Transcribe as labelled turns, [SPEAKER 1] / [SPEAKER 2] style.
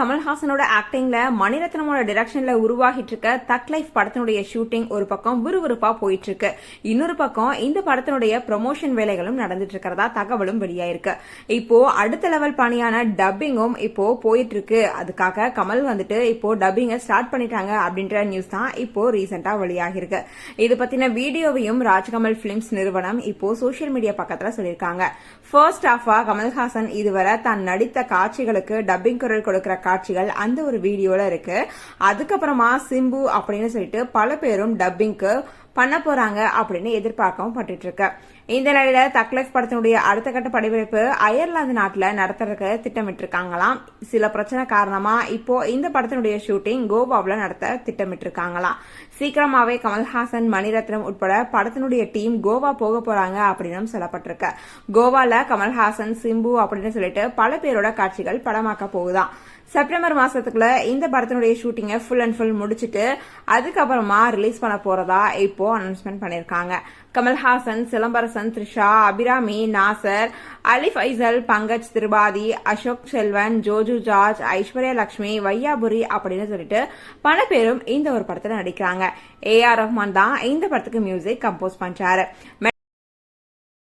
[SPEAKER 1] கமல்ஹாசனோட ஆக்டிங்ல மணிரத்னமோட டிரெக்ஷன்ல உருவாகிட்டு இருக்க தக் லைஃப் படத்தினுடைய ஷூட்டிங் ஒரு பக்கம் விறுவிறுப்பா போயிட்டு இருக்கு இன்னொரு பக்கம் இந்த படத்தினுடைய ப்ரொமோஷன் வேலைகளும் நடந்துட்டு இருக்கிறதா தகவலும் வெளியாயிருக்கு. இப்போ அடுத்த லெவல் பணியான டப்பிங்கும் இப்போ போயிட்டு இருக்கு அதுக்காக கமல் வந்துட்டு இப்போ டப்பிங்கை ஸ்டார்ட் பண்ணிட்டாங்க அப்படின்ற நியூஸ் தான் இப்போ ரீசெண்டா வெளியாகிருக்கு. இது பத்தின வீடியோவையும் ராஜ்கமல் பிலிம்ஸ் நிறுவனம் இப்போ சோஷியல் மீடியா பக்கத்துல சொல்லியிருக்காங்க. ஃபர்ஸ்ட் ஆஃபா கமல்ஹாசன் இதுவரை தான் நடித்த காட்சிகளுக்கு டப்பிங் குரல் கொடுக்கிற காட்சிகள் அந்த ஒரு வீடியோல இருக்கு. அதுக்கப்புறமா சிம்பு அப்படின்னு சொல்லிட்டு பல பேரும் டப்பிங்க்கு பண்ண போறாங்க அப்படின்னு எதிர்பார்க்கவும் பட்டுட்டு இருக்கு இந்த நிலையில தக்லைஃப் படத்தினுடைய அடுத்த கட்ட படப்பிடிப்பு அயர்லாந்து நாட்டில் நடத்துறதுக்கு திட்டமிட்டு இருக்காங்களாம் சில பிரச்சனை காரணமா இப்போ இந்த படத்தினுடைய ஷூட்டிங் கோவாவில் நடத்த திட்டமிட்டு இருக்காங்களாம் சீக்கிரமாவே கமல்ஹாசன் மணிரத்னம் உட்பட படத்தினுடைய டீம் கோவா போக போறாங்க அப்படின்னு சொல்லப்பட்டிருக்கு. கோவால கமல்ஹாசன் சிம்பு அப்படின்னு சொல்லிட்டு பல பேரோட காட்சிகள் படமாக்க போகுதான் செப்டம்பர் மாசத்துக்குள்ள இந்த படத்தினுடைய ஷூட்டிங்கை ஃபுல் அண்ட் ஃபுல் முடிச்சுட்டு அதுக்கப்புறமா ரிலீஸ் பண்ண போறதா இப்போ அனௌன்ஸ்மெண்ட் பண்ணிருக்காங்க. கமல்ஹாசன் சிலம்பரசன் த்ரிஷா அபிராமி நாசர் அலி ஃபைசல் பங்கஜ் திரிபாதி அசோக் செல்வன் ஜோஜு ஜார்ஜ் ஐஸ்வர்யா லட்சுமி வையாபுரி அப்படின்னு சொல்லிட்டு பல பேரும் இந்த ஒரு படத்துல நடிக்கிறாங்க. ஏ ஆர் ரஹ்மான் தான் இந்த படத்துக்கு மியூசிக் கம்போஸ் பண்றாரு.